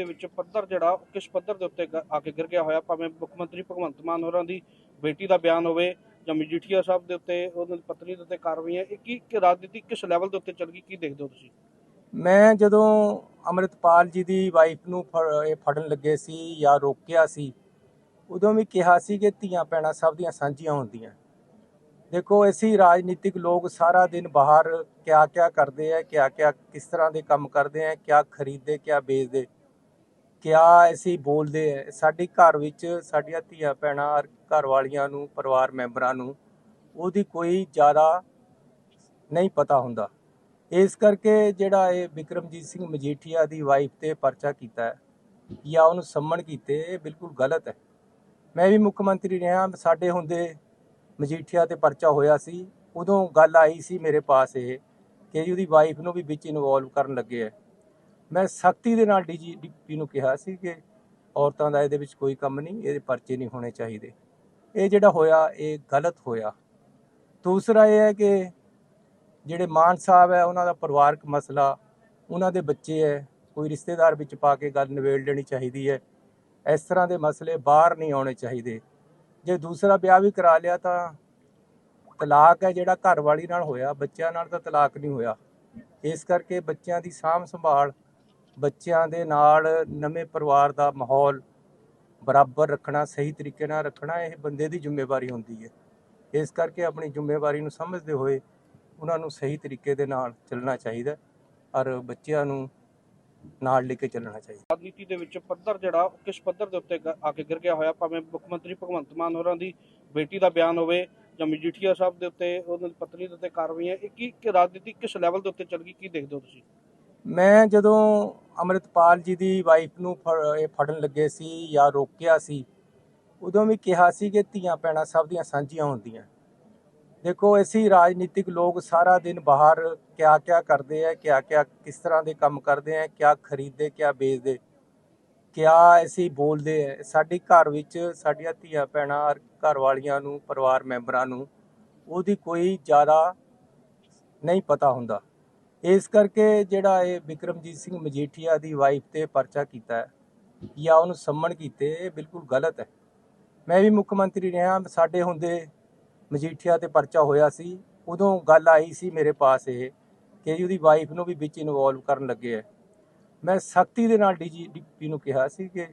ਦੇ ਵਿੱਚ ਪੱਧਰ ਜਿਹੜਾ, ਉਹ ਕਿਸ ਪੱਧਰ ਦੇ ਉੱਤੇ ਗ- ਆ ਕੇ ਗਿਰ ਗਿਆ ਹੋਇਆ, ਭਾਵੇਂ ਮੁੱਖ ਮੰਤਰੀ ਭਗਵੰਤ ਮਾਨ ਹੋਰਾਂ ਦੀ ਬੇਟੀ ਦਾ ਬਿਆਨ ਹੋਵੇ ਜਾਂ ਮਜੀਠੀਆ ਸਾਹਿਬ ਦੇ ਉੱਤੇ ਉਹਨਾਂ ਦੀ ਪਤਨੀ ਦੇ ਉੱਤੇ ਕਾਰਵਾਈਆਂ ਇਹ ਕੀ, ਕਿ ਰਾਜਨੀਤੀ ਕਿਸ ਲੈਵਲ ਦੇ ਉੱਤੇ ਚੱਲ ਗਈ ਕੀ ਦੇਖਦੇ ਹੋ ਤੁਸੀਂ? ਮੈਂ ਜਦੋਂ ਅੰਮ੍ਰਿਤਪਾਲ ਜੀ ਦੀ ਵਾਈਫ ਨੂੰ ਫੜ- ਇਹ ਫੜਨ ਲੱਗੇ ਸੀ ਜਾਂ ਰੋਕਿਆ ਸੀ, ਉਦੋਂ ਵੀ ਕਿਹਾ ਸੀ ਕਿ ਧੀਆਂ ਭੈਣਾਂ ਸਭ ਦੀਆਂ ਸਾਂਝੀਆਂ ਹੁੰਦੀਆਂ। ਦੇਖੋ, ਅਸੀਂ ਰਾਜਨੀਤਿਕ ਲੋਕ ਸਾਰਾ ਦਿਨ ਬਾਹਰ ਕਿਆ ਕਿਆ ਕਰਦੇ ਆ ਕਿਆ ਕਿਆ ਕਿਸ ਤਰ੍ਹਾਂ ਦੇ ਕੰਮ ਕਰਦੇ ਆ, ਕਿਆ ਖਰੀਦਦੇ, ਕਿਆ ਵੇਚਦੇ। ਕਿਆ ਅਸੀਂ ਬੋਲਦੇ ਆ? ਸਾਡੇ ਘਰ ਵਿੱਚ ਸਾਡੀਆਂ ਧੀਆਂ ਭੈਣਾਂ, ਔਰ ਘਰ ਵਾਲੀਆਂ ਨੂੰ, ਪਰਿਵਾਰ ਮੈਂਬਰਾਂ ਨੂੰ ਉਹਦੀ ਕੋਈ ਜ਼ਿਆਦਾ ਨਹੀਂ ਪਤਾ ਹੁੰਦਾ। ਇਸ ਕਰਕੇ ਜਿਹੜਾ ਇਹ ਵਿਕਰਮਜੀਤ ਸਿੰਘ ਮਜੀਠੀਆ ਦੀ ਵਾਈਫ ਤੇ ਪਰਚਾ ਕੀਤਾ ਹੈ, ਜਾਂ ਉਹਨੂੰ ਸੰਮਣ ਕੀਤੇ, ਇਹ ਬਿਲਕੁਲ ਗਲਤ ਹੈ। ਮੈਂ ਵੀ ਮੁੱਖ ਮੰਤਰੀ ਰਿਹਾ, ਸਾਡੇ ਹੁੰਦੇ ਮਜੀਠੀਆ ਤੇ ਪਰਚਾ ਹੋਇਆ ਸੀ, ਉਦੋਂ ਗੱਲ ਆਈ ਸੀ ਮੇਰੇ ਪਾਸ ਇਹ, ਕਿ ਜੀ ਉਹਦੀ ਵਾਈਫ ਨੂੰ ਵੀ ਵਿੱਚ ਇਨਵੋਲਵ ਕਰਨ ਲੱਗੇ ਹੈ। ਮੈਂ ਸਖਤੀ ਦੇ ਨਾਲ ਡੀਜੀਪੀ ਨੂੰ ਕਿਹਾ ਸੀ ਕਿ ਔਰਤਾਂ ਦਾ ਇਹਦੇ ਵਿੱਚ ਕੋਈ ਕੰਮ ਨਹੀਂ, ਇਹਦੇ ਪਰਚੇ ਨਹੀਂ ਹੋਣੇ ਚਾਹੀਦੇ। ਇਹ ਜਿਹੜਾ ਹੋਇਆ, ਇਹ ਗਲਤ ਹੋਇਆ। ਦੂਸਰਾ ਇਹ ਹੈ ਕਿ ਜਿਹੜੇ ਮਾਨ ਸਾਹਿਬ ਹੈ, ਉਹਨਾਂ ਦਾ ਪਰਿਵਾਰਕ ਮਸਲਾ, ਉਹਨਾਂ ਦੇ ਬੱਚੇ ਹੈ, ਕੋਈ ਰਿਸ਼ਤੇਦਾਰ ਵਿੱਚ ਪਾ ਕੇ ਗੱਲ ਨਿਬੇੜ ਲੈਣੀ ਚਾਹੀਦੀ ਹੈ। ਇਸ ਤਰ੍ਹਾਂ ਦੇ ਮਸਲੇ ਬਾਹਰ ਨਹੀਂ ਆਉਣੇ ਚਾਹੀਦੇ। ਜੇ ਦੂਸਰਾ ਵਿਆਹ ਵੀ ਕਰਾ ਲਿਆ ਤਾਂ ਤਲਾਕ ਹੈ ਜਿਹੜਾ ਘਰ ਵਾਲੀ ਨਾਲ ਹੋਇਆ, ਬੱਚਿਆਂ ਨਾਲ ਤਾਂ ਤਲਾਕ ਨਹੀਂ ਹੋਇਆ। ਇਸ ਕਰਕੇ ਬੱਚਿਆਂ ਦੀ ਸਾਂਭ ਸੰਭਾਲ ਬੱਚਿਆਂ ਦੇ ਨਾਲ ਨਵੇਂ ਪਰਿਵਾਰ ਦਾ ਮਾਹੌਲ ਬਰਾਬਰ ਰੱਖਣਾ, ਸਹੀ ਤਰੀਕੇ ਨਾਲ ਰੱਖਣਾ, ਇਹ ਬੰਦੇ ਦੀ ਜ਼ਿੰਮੇਵਾਰੀ ਹੁੰਦੀ ਹੈ। ਇਸ ਕਰਕੇ ਆਪਣੀ ਜ਼ਿੰਮੇਵਾਰੀ ਨੂੰ ਸਮਝਦੇ ਹੋਏ ਉਹਨਾਂ ਨੂੰ ਸਹੀ ਤਰੀਕੇ ਦੇ ਨਾਲ ਚੱਲਣਾ ਚਾਹੀਦਾ ਔਰ ਬੱਚਿਆਂ ਨੂੰ ਨਾਲ ਲੈ ਕੇ ਚੱਲਣਾ ਚਾਹੀਦਾ ਰਾਜਨੀਤੀ ਦੇ ਵਿੱਚ ਪੱਧਰ ਜਿਹੜਾ ਕਿਸ ਪੱਧਰ ਦੇ ਉੱਤੇ ਆ ਕੇ ਗਿਰ ਗਿਆ ਹੋਇਆ? ਭਾਵੇਂ ਮੁੱਖ ਮੰਤਰੀ ਭਗਵੰਤ ਮਾਨ ਹੋਰਾਂ ਦੀ ਬੇਟੀ ਦਾ ਬਿਆਨ ਹੋਵੇ ਜਾਂ ਮਜੀਠੀਆ ਸਾਹਿਬ ਦੇ ਉੱਤੇ ਉਹਨਾਂ ਦੀ ਪਤਨੀ ਦੇ ਉੱਤੇ ਕਾਰਵਾਈਆਂ, ਇਹ ਕੀ ਰਾਜਨੀਤੀ ਕਿਸ ਲੈਵਲ ਦੇ ਉੱਤੇ ਚੱਲ ਗਈ? ਕੀ ਦੇਖਦੇ ਹੋ ਤੁਸੀਂ? ਮੈਂ ਜਦੋਂ ਅੰਮ੍ਰਿਤਪਾਲ ਜੀ ਦੀ ਵਾਈਫ ਨੂੰ ਫੜ- ਇਹ ਫੜਨ ਲੱਗੇ ਸੀ ਜਾਂ ਰੋਕਿਆ ਸੀ, ਉਦੋਂ ਵੀ ਕਿਹਾ ਸੀ ਕਿ ਧੀਆਂ ਭੈਣਾਂ ਸਭ ਦੀਆਂ ਸਾਂਝੀਆਂ ਹੁੰਦੀਆਂ। ਦੇਖੋ, ਅਸੀਂ ਰਾਜਨੀਤਿਕ ਲੋਕ ਸਾਰਾ ਦਿਨ ਬਾਹਰ ਕਿਆ ਕਿਆ ਕਰਦੇ ਆ, ਕਿਆ ਕਿਆ ਕਿਸ ਤਰ੍ਹਾਂ ਦੇ ਕੰਮ ਕਰਦੇ ਆ, ਕਿਆ ਖਰੀਦਦੇ, ਕਿਆ ਵੇਚਦੇ, ਕਿਆ ਅਸੀਂ ਬੋਲਦੇ ਆ। ਸਾਡੇ ਘਰ ਵਿੱਚ ਸਾਡੀਆਂ ਧੀਆਂ ਭੈਣਾਂ ਔਰ ਘਰ ਵਾਲੀਆਂ ਨੂੰ, ਪਰਿਵਾਰ ਮੈਂਬਰਾਂ ਨੂੰ ਉਹਦੀ ਕੋਈ ਜ਼ਿਆਦਾ ਨਹੀਂ ਪਤਾ ਹੁੰਦਾ। ਇਸ ਕਰਕੇ ਜਿਹੜਾ ਇਹ ਵਿਕਰਮਜੀਤ ਸਿੰਘ ਮਜੀਠੀਆ ਦੀ ਵਾਈਫ ਤੇ ਪਰਚਾ ਕੀਤਾ ਹੈ ਜਾਂ ਉਹਨੂੰ ਸੰਮਣ ਕੀਤੇ, ਇਹ ਬਿਲਕੁਲ ਗਲਤ ਹੈ। ਮੈਂ ਵੀ ਮੁੱਖ ਮੰਤਰੀ ਰਿਹਾ, ਸਾਡੇ ਹੁੰਦੇ ਮਜੀਠੀਆ ਤੇ ਪਰਚਾ ਹੋਇਆ ਸੀ, ਉਦੋਂ ਗੱਲ ਆਈ ਸੀ ਮੇਰੇ ਪਾਸ ਇਹ ਕਿ ਜੀ ਉਹਦੀ ਵਾਈਫ ਨੂੰ ਵੀ ਵਿੱਚ ਇਨਵੋਲਵ ਕਰਨ ਲੱਗੇ ਹੈ। ਮੈਂ ਸਖਤੀ ਦੇ ਨਾਲ ਡੀਜੀਪੀ ਨੂੰ ਕਿਹਾ ਸੀ ਕਿ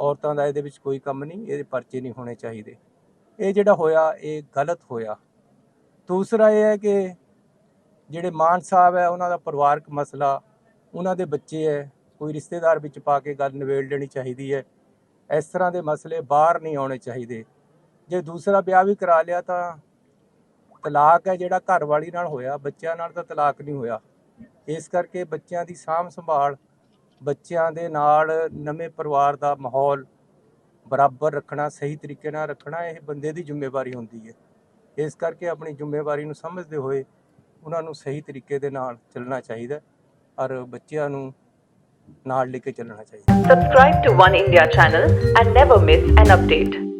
ਔਰਤਾਂ ਦਾ ਇਹਦੇ ਵਿੱਚ ਕੋਈ ਕੰਮ ਨਹੀਂ, ਇਹਦੇ ਪਰਚੇ ਨਹੀਂ ਹੋਣੇ ਚਾਹੀਦੇ। ਇਹ ਜਿਹੜਾ ਹੋਇਆ, ਇਹ ਗਲਤ ਹੋਇਆ। ਦੂਸਰਾ ਇਹ ਹੈ ਕਿ ਜਿਹੜੇ ਮਾਨ ਸਾਹਿਬ ਹੈ, ਉਹਨਾਂ ਦਾ ਪਰਿਵਾਰਕ ਮਸਲਾ, ਉਹਨਾਂ ਦੇ ਬੱਚੇ ਹੈ, ਕੋਈ ਰਿਸ਼ਤੇਦਾਰ ਵਿੱਚ ਪਾ ਕੇ ਗੱਲ ਨਿਬੇੜ ਲੈਣੀ ਚਾਹੀਦੀ ਹੈ। ਇਸ ਤਰ੍ਹਾਂ ਦੇ ਮਸਲੇ ਬਾਹਰ ਨਹੀਂ ਆਉਣੇ ਚਾਹੀਦੇ। ਜੇ ਦੂਸਰਾ ਵਿਆਹ ਵੀ ਕਰਾ ਲਿਆ ਤਾਂ ਤਲਾਕ ਹੈ ਜਿਹੜਾ ਘਰ ਵਾਲੀ ਨਾਲ ਹੋਇਆ, ਬੱਚਿਆਂ ਨਾਲ ਤਾਂ ਤਲਾਕ ਨਹੀਂ ਹੋਇਆ। ਇਸ ਕਰਕੇ ਬੱਚਿਆਂ ਦੀ ਸਾਂਭ ਸੰਭਾਲ, ਬੱਚਿਆਂ ਦੇ ਨਾਲ ਨਵੇਂ ਪਰਿਵਾਰ ਦਾ ਮਾਹੌਲ ਬਰਾਬਰ ਰੱਖਣਾ, ਸਹੀ ਤਰੀਕੇ ਨਾਲ ਰੱਖਣਾ, ਇਹ ਬੰਦੇ ਦੀ ਜ਼ਿੰਮੇਵਾਰੀ ਹੁੰਦੀ ਹੈ। ਇਸ ਕਰਕੇ ਆਪਣੀ ਜ਼ਿੰਮੇਵਾਰੀ ਨੂੰ ਸਮਝਦੇ ਹੋਏ ਉਹਨਾਂ ਨੂੰ ਸਹੀ ਤਰੀਕੇ ਦੇ ਨਾਲ ਚੱਲਣਾ ਚਾਹੀਦਾ ਔਰ ਬੱਚਿਆਂ ਨੂੰ ਨਾਲ ਲੈ ਕੇ ਚੱਲਣਾ ਚਾਹੀਦਾ subscribe to one India channel and never miss an update